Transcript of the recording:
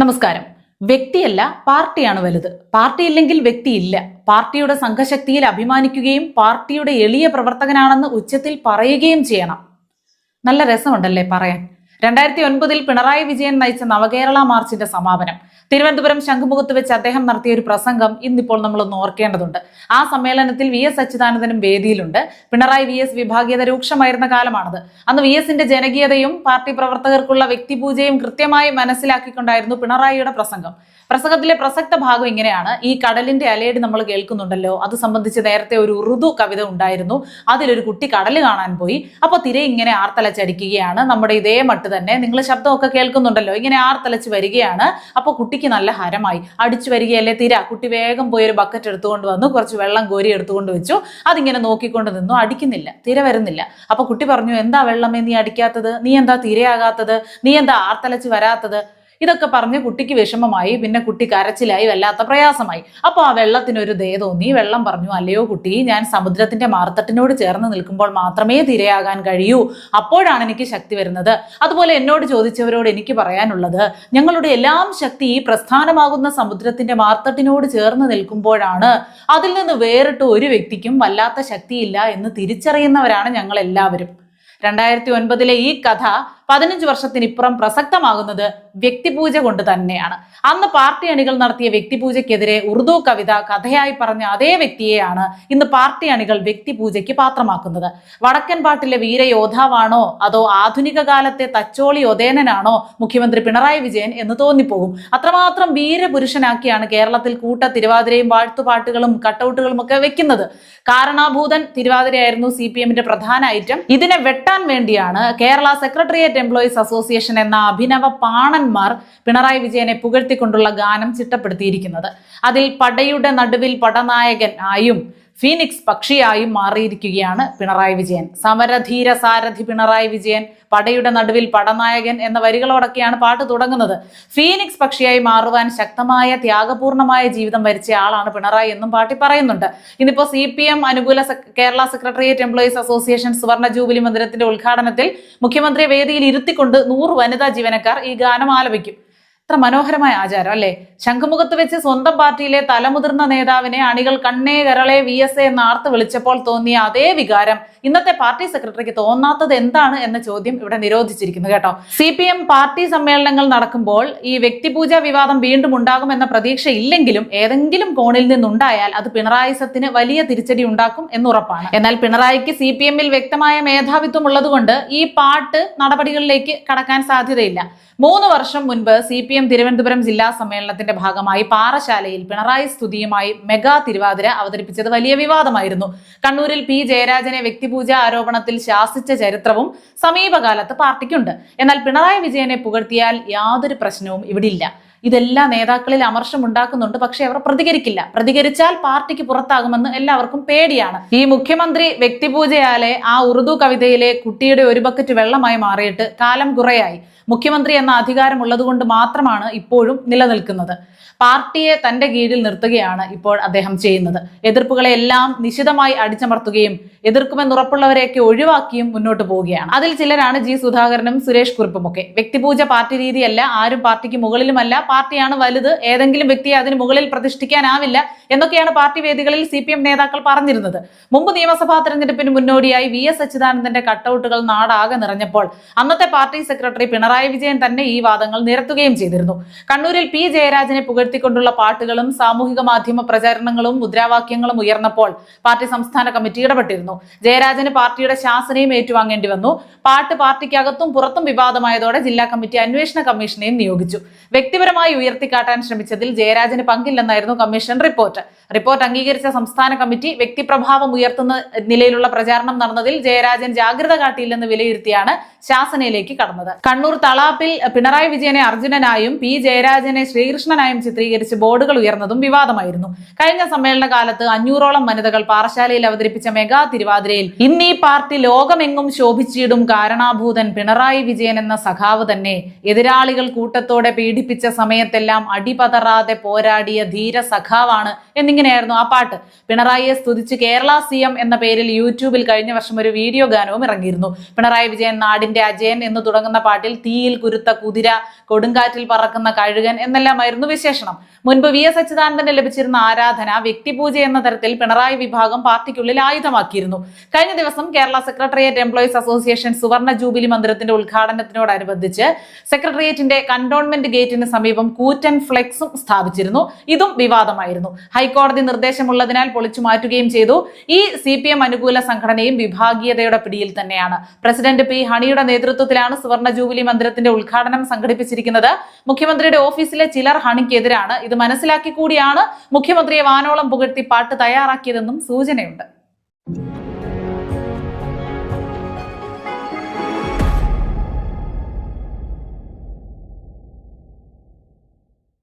നമസ്കാരം. വ്യക്തിയല്ല പാർട്ടിയാണ് വലുത്. പാർട്ടി ഇല്ലെങ്കിൽ വ്യക്തിയില്ല. പാർട്ടിയുടെ സംഘശക്തിയിൽ അഭിമാനിക്കുകയും പാർട്ടിയുടെ എളിയ പ്രവർത്തകനാണെന്ന് ഉച്ചത്തിൽ പറയുകയും ചെയ്യണം. നല്ല രസമുണ്ടല്ലേ പറയാൻ? രണ്ടായിരത്തി ഒൻപതിൽ പിണറായി വിജയൻ നയിച്ച നവകേരള മാർച്ചിന്റെ സമാപനം. തിരുവനന്തപുരം ശംഖുമുഖത്ത് വെച്ച് അദ്ദേഹം നടത്തിയ ഒരു പ്രസംഗം ഇന്നിപ്പോൾ നമ്മളൊന്ന് ഓർക്കേണ്ടതുണ്ട്. ആ സമ്മേളനത്തിൽ വി എസ് അച്യുതാനന്ദനും വേദിയിലുണ്ട്. പിണറായി വി എസ് വിഭാഗീയത രൂക്ഷമായിരുന്ന കാലമാണത്. അന്ന് വി എസിന്റെ ജനകീയതയും പാർട്ടി പ്രവർത്തകർക്കുള്ള വ്യക്തിപൂജയും കൃത്യമായി മനസ്സിലാക്കിക്കൊണ്ടായിരുന്നു പിണറായിയുടെ പ്രസംഗം. പ്രസംഗത്തിലെ പ്രസക്ത ഭാഗം ഇങ്ങനെയാണ്. ഈ കടലിന്റെ അലയടി നമ്മൾ കേൾക്കുന്നുണ്ടല്ലോ. അത് സംബന്ധിച്ച് നേരത്തെ ഒരു ഉറുദു കവിത ഉണ്ടായിരുന്നു. അതിലൊരു കുട്ടി കടൽ കാണാൻ പോയി. അപ്പൊ തിര ഇങ്ങനെ ആർത്തലച്ചടിക്കുകയാണ് നമ്മുടെ ഇതേ മട്ട് തന്നെ നിങ്ങൾ ശബ്ദമൊക്കെ കേൾക്കുന്നുണ്ടല്ലോ. ഇങ്ങനെ ആർത്തലച്ച് വരികയാണ്. അപ്പോൾ കുട്ടിക്ക് നല്ല ഹരമായി. അടിച്ചു വരികയല്ലേ തീര? കുട്ടി വേഗം പോയി ഒരു ബക്കറ്റ് എടുത്തുകൊണ്ട് വന്നു. കുറച്ച് വെള്ളം കോരി എടുത്തുകൊണ്ട് വെച്ചു. അതിങ്ങനെ നോക്കിക്കൊണ്ട് നിന്നു. അടിക്കുന്നില്ല. തീര വരുന്നില്ല. അപ്പോൾ കുട്ടി പറഞ്ഞു എന്താ വെള്ളമേ നീ അടിക്കാത്തത്? നീ എന്താ തിരയാകാത്തത്? നീ എന്താ ആർത്തലച്ച് വരാത്തത്? ഇതൊക്കെ പറഞ്ഞ് കുട്ടിക്ക് വിഷമമായി പിന്നെ കുട്ടി കരച്ചിലായി വല്ലാത്ത പ്രയാസമായി. അപ്പോൾ ആ വെള്ളത്തിനൊരു ദയ തോന്നി. വെള്ളം പറഞ്ഞു അല്ലയോ കുട്ടി ഞാൻ സമുദ്രത്തിന്റെ മാർത്തട്ടിനോട് ചേർന്ന് നിൽക്കുമ്പോൾ മാത്രമേ തിരയാകാൻ കഴിയൂ. അപ്പോഴാണ് എനിക്ക് ശക്തി വരുന്നത്. അതുപോലെ എന്നോട് ചോദിച്ചവരോട് എനിക്ക് പറയാനുള്ളത് ഞങ്ങളുടെ എല്ലാം ശക്തി ഈ പ്രസ്ഥാനമാകുന്ന സമുദ്രത്തിന്റെ മാർത്തട്ടിനോട് ചേർന്ന് നിൽക്കുമ്പോഴാണ് അതിൽ നിന്ന് വേറിട്ട് ഒരു വ്യക്തിക്കും വല്ലാത്ത ശക്തിയില്ല എന്ന് തിരിച്ചറിയുന്നവരാണ് ഞങ്ങൾ എല്ലാവരും രണ്ടായിരത്തി ഒൻപതിലെ ഈ കഥ പതിനഞ്ച് വർഷത്തിനിപ്പുറം പ്രസക്തമാകുന്നത് വ്യക്തിപൂജ കൊണ്ട് തന്നെയാണ്. അന്ന് പാർട്ടി അണികൾ നടത്തിയ വ്യക്തിപൂജയ്ക്കെതിരെ ഉറുദു കവിത കഥയായി പറഞ്ഞ അതേ വ്യക്തിയെയാണ് ഇന്ന് പാർട്ടി അണികൾ വ്യക്തിപൂജയ്ക്ക് പാത്രമാക്കുന്നത്. വടക്കൻ പാട്ടിലെ വീരയോദ്ധാവാണോ അതോ ആധുനിക കാലത്തെ തച്ചോളി ഒതേനനാണോ മുഖ്യമന്ത്രി പിണറായി വിജയൻ എന്ന് തോന്നിപ്പോകും. അത്രമാത്രം വീരപുരുഷനാക്കിയാണ് കേരളത്തിൽ കൂട്ട തിരുവാതിരയും വാഴ്ത്തുപാട്ടുകളും കട്ടൗട്ടുകളും ഒക്കെ വെക്കുന്നത്. കാരണാഭൂതൻ തിരുവാതിരയായിരുന്നു സി പി എമ്മിന്റെ പ്രധാന ഐറ്റം. ഇതിനെ വെട്ടാൻ വേണ്ടിയാണ് കേരള സെക്രട്ടേറിയറ്റ് എംപ്ലോയീസ് അസോസിയേഷൻ എന്ന അഭിനവ പാണന്മാർ പിണറായി വിജയനെ പുകഴ്ത്തിക്കൊണ്ടുള്ള ഗാനം ചിട്ടപ്പെടുത്തിയിരിക്കുന്നത്. അതിൽ പടയുടെ നടുവിൽ പടനായകൻ ആയും ഫീനിക്സ് പക്ഷിയായി മാറിയിരിക്കുകയാണ് പിണറായി വിജയൻ. സമരധീര സാരഥി പിണറായി വിജയൻ പടയുടെ നടുവിൽ പടനായകൻ എന്ന വരികളോടൊക്കെയാണ് പാട്ട് തുടങ്ങുന്നത്. ഫീനിക്സ് പക്ഷിയായി മാറുവാൻ ശക്തമായ ത്യാഗപൂർണമായ ജീവിതം വരിച്ച ആളാണ് പിണറായി എന്നും പാട്ടി പറയുന്നുണ്ട്. ഇന്നിപ്പോ സി പി എം അനുകൂല കേരള സെക്രട്ടേറിയറ്റ് എംപ്ലോയീസ് അസോസിയേഷൻ സുവർണ ജൂബിലി മന്ദിരത്തിന്റെ ഉദ്ഘാടനത്തിൽ മുഖ്യമന്ത്രിയെ വേദിയിൽ ഇരുത്തിക്കൊണ്ട് നൂറ് വനിതാ ജീവനക്കാർ ഈ ഗാനം ആലപിക്കും. എത്ര മനോഹരമായ ആചാരം അല്ലേ? ശംഖുമുഖത്ത് വെച്ച് സ്വന്തം പാർട്ടിയിലെ തലമുതിർന്ന നേതാവിനെ അണികൾ കണ്ണേ കരളെ വി എസ് എ എന്ന് ആർത്ത് വിളിച്ചപ്പോൾ തോന്നിയ അതേ വികാരം ഇന്നത്തെ പാർട്ടി സെക്രട്ടറിക്ക് തോന്നാത്തത് എന്താണ് എന്ന ചോദ്യം ഇവിടെ നിരോധിച്ചിരിക്കുന്നു കേട്ടോ. സി പി എം പാർട്ടി സമ്മേളനങ്ങൾ നടക്കുമ്പോൾ ഈ വ്യക്തിപൂജ വിവാദം വീണ്ടും ഉണ്ടാകുമെന്ന പ്രതീക്ഷ ഇല്ലെങ്കിലും ഏതെങ്കിലും കോണിൽ നിന്നുണ്ടായാൽ അത് പിണറായിസത്തിന് വലിയ തിരിച്ചടി ഉണ്ടാക്കും എന്നുറപ്പാണ്. എന്നാൽ പിണറായിക്ക് സി പി എമ്മിൽ വ്യക്തമായ മേധാവിത്വം ഉള്ളതുകൊണ്ട് ഈ പാട്ട് നടപടികളിലേക്ക് കടക്കാൻ സാധ്യതയില്ല. മൂന്ന് വർഷം മുൻപ് സി പി എം തിരുവനന്തപുരം ജില്ലാ സമ്മേളനത്തിന്റെ ഭാഗമായി പാറശാലയിൽ പിണറായി സ്തുതിയുമായി മെഗാ തിരുവാതിര അവതരിപ്പിച്ചത് വലിയ വിവാദമായിരുന്നു. കണ്ണൂരിൽ പി. ജയരാജനെ വ്യക്തിപൂജ ആരോപണത്തിൽ ശാസിച്ച ചരിത്രവും സമീപകാലത്ത് പാർട്ടിക്കുണ്ട്. എന്നാൽ പിണറായി വിജയനെ പുകഴ്ത്തിയാൽ യാതൊരു പ്രശ്നവും ഇവിടില്ല. ഇതെല്ലാ നേതാക്കളിൽ അമർഷം ഉണ്ടാക്കുന്നുണ്ട്. പക്ഷെ അവർ പ്രതികരിക്കില്ല. പ്രതികരിച്ചാൽ പാർട്ടിക്ക് പുറത്താകുമെന്ന് എല്ലാവർക്കും പേടിയാണ്. ഈ മുഖ്യമന്ത്രി വ്യക്തിപൂജയാലെ ആ ഉറുദു കവിതയിലെ കുട്ടിയുടെ ഒരു ബക്കറ്റ് വെള്ളമായി മാറിയിട്ട് കാലം കുറയായി. മുഖ്യമന്ത്രി എന്ന അധികാരം ഉള്ളതുകൊണ്ട് മാത്രമാണ് ഇപ്പോഴും നിലനിൽക്കുന്നത്. പാർട്ടിയെ തന്റെ കീഴിൽ നിർത്തുകയാണ് ഇപ്പോൾ അദ്ദേഹം ചെയ്യുന്നത്. എതിർപ്പുകളെ എല്ലാം നിശിതമായി അടിച്ചമർത്തുകയും എതിർക്കുമെന്നുറപ്പുള്ളവരെയൊക്കെ ഒഴിവാക്കിയും മുന്നോട്ട് പോവുകയാണ്. അതിൽ ചിലരാണ് ജി സുധാകരനും സുരേഷ് കുറിപ്പുമൊക്കെ. വ്യക്തിപൂജ പാർട്ടി രീതിയല്ല ആരും പാർട്ടിക്ക് മുകളിലുമല്ല പാർട്ടിയാണ് വലുത്. ഏതെങ്കിലും വ്യക്തിയെ അതിന് മുകളിൽ പ്രതിഷ്ഠിക്കാനാവില്ല എന്നൊക്കെയാണ് പാർട്ടി വേദികളിൽ സി പി എം നേതാക്കൾ പറഞ്ഞിരുന്നത്. മുമ്പ് നിയമസഭാ തെരഞ്ഞെടുപ്പിന് മുന്നോടിയായി വി എസ് അച്യുതാനന്ദന്റെ കട്ടൌട്ടുകൾ നാടാകെ നിറഞ്ഞപ്പോൾ അന്നത്തെ പാർട്ടി സെക്രട്ടറി പിണറായി വിജയൻ തന്നെ ഈ വാദങ്ങൾ നിരത്തുകയും ചെയ്തിരുന്നു. കണ്ണൂരിൽ പി ജയരാജനെ പുകഴ്ത്തിക്കൊണ്ടുള്ള പാട്ടുകളും സാമൂഹിക മാധ്യമ പ്രചാരണങ്ങളും മുദ്രാവാക്യങ്ങളും ഉയർന്നപ്പോൾ പാർട്ടി സംസ്ഥാന കമ്മിറ്റി ഇടപെട്ടിരുന്നു. ജയരാജന് പാർട്ടിയുടെ ശാസനയും ഏറ്റുവാങ്ങേണ്ടി വന്നു. പാട്ട് പാർട്ടിക്കകത്തും പുറത്തും വിവാദമായതോടെ ജില്ലാ കമ്മിറ്റി അന്വേഷണ കമ്മീഷനെയും നിയോഗിച്ചു. വ്യക്തിപരമായി ഉയർത്തിക്കാട്ടാൻ ശ്രമിച്ചതിൽ ജയരാജന് പങ്കില്ലെന്നായിരുന്നു കമ്മീഷൻ റിപ്പോർട്ട് റിപ്പോർട്ട് അംഗീകരിച്ച സംസ്ഥാന കമ്മിറ്റി വ്യക്തിപ്രഭാവം ഉയർത്തുന്ന നിലയിലുള്ള പ്രചാരണം നടന്നതിൽ ജയരാജൻ ജാഗ്രത കാട്ടിയില്ലെന്ന് വിലയിരുത്തിയാണ് ശാസനയിലേക്ക് കടന്നത്. കണ്ണൂർ തളാപ്പിൽ പിണറായി വിജയനെ അർജുനനായും പി ജയരാജനെ ശ്രീകൃഷ്ണനായും ചിത്രീകരിച്ച് ബോർഡുകൾ ഉയർന്നതും വിവാദമായിരുന്നു. കഴിഞ്ഞ സമ്മേളന കാലത്ത് അഞ്ഞൂറോളം വനിതകൾ പാറശാലയിൽ അവതരിപ്പിച്ച മെഗാ തിരുവാതിരയിൽ ഇന്ന് പാർട്ടി ലോകമെങ്ങും ശോഭിച്ചിടും കാരണാഭൂതൻ പിണറായി വിജയൻ എന്ന സഖാവ് തന്നെ. എതിരാളികൾ കൂട്ടത്തോടെ പീഡിപ്പിച്ച സമയത്തെല്ലാം അടിപതറാതെ പോരാടിയ ധീര സഖാവാണ് എന്നിങ്ങനെയായിരുന്നു ആ പാട്ട്. പിണറായിയെ സ്തുതിച്ച് കേരള സി എം എന്ന പേരിൽ യൂട്യൂബിൽ കഴിഞ്ഞ വർഷം ഒരു വീഡിയോ ഗാനവും ഇറങ്ങിയിരുന്നു. പിണറായി വിജയൻ നാടിന്റെ അജയൻ എന്ന് തുടങ്ങുന്ന പാട്ടിൽ തീയിൽ കുരുത്ത കുതിര കൊടുങ്കാറ്റിൽ പറക്കുന്ന കഴുകൻ എന്നെല്ലാമായിരുന്നു വിശേഷണം. മുൻപ് വി എസ് അച്യുതാനന്ദന് ലഭിച്ചിരുന്ന ആരാധന വ്യക്തിപൂജ എന്ന തരത്തിൽ പിണറായി വിഭാഗം പാർട്ടിക്കുള്ളിൽ ആയുധമാക്കിയിരുന്നു. കഴിഞ്ഞ ദിവസം കേരള സെക്രട്ടേറിയറ്റ് എംപ്ലോയീസ് അസോസിയേഷൻ സുവർണ ജൂബിലി മന്ദിരത്തിന്റെ ഉദ്ഘാടനത്തിനോടനുബന്ധിച്ച് സെക്രട്ടേറിയറ്റിന്റെ കണ്ടോൺമെന്റ് ഗേറ്റിന് സമീപം കൂറ്റൻ ഫ്ലെക്സും സ്ഥാപിച്ചിരുന്നു. ഇതും വിവാദമായിരുന്നു. ഹൈക്കോടതി നിർദ്ദേശമുള്ളതിനാൽ പൊളിച്ചു മാറ്റുകയും ചെയ്തു. ഈ സി പി എം അനുകൂല സംഘടനയും വിഭാഗീയതയുടെ പിടിയിൽ തന്നെയാണ്. പ്രസിഡന്റ് പി ഹണിയുടെ നേതൃത്വത്തിലാണ് സുവർണ ജൂബിലി മന്ദിരത്തിന്റെ ഉദ്ഘാടനം സംഘടിപ്പിച്ചിരിക്കുന്നത്. മുഖ്യമന്ത്രിയുടെ ഓഫീസിലെ ചിലർ ഹണിക്കെതിരാണ്. ഇത് മനസ്സിലാക്കി കൂടിയാണ് മുഖ്യമന്ത്രിയെ വാനോളം പുകഴ്ത്തി പാട്ട് തയ്യാറാക്കിയതെന്നും സൂചനയുണ്ട്.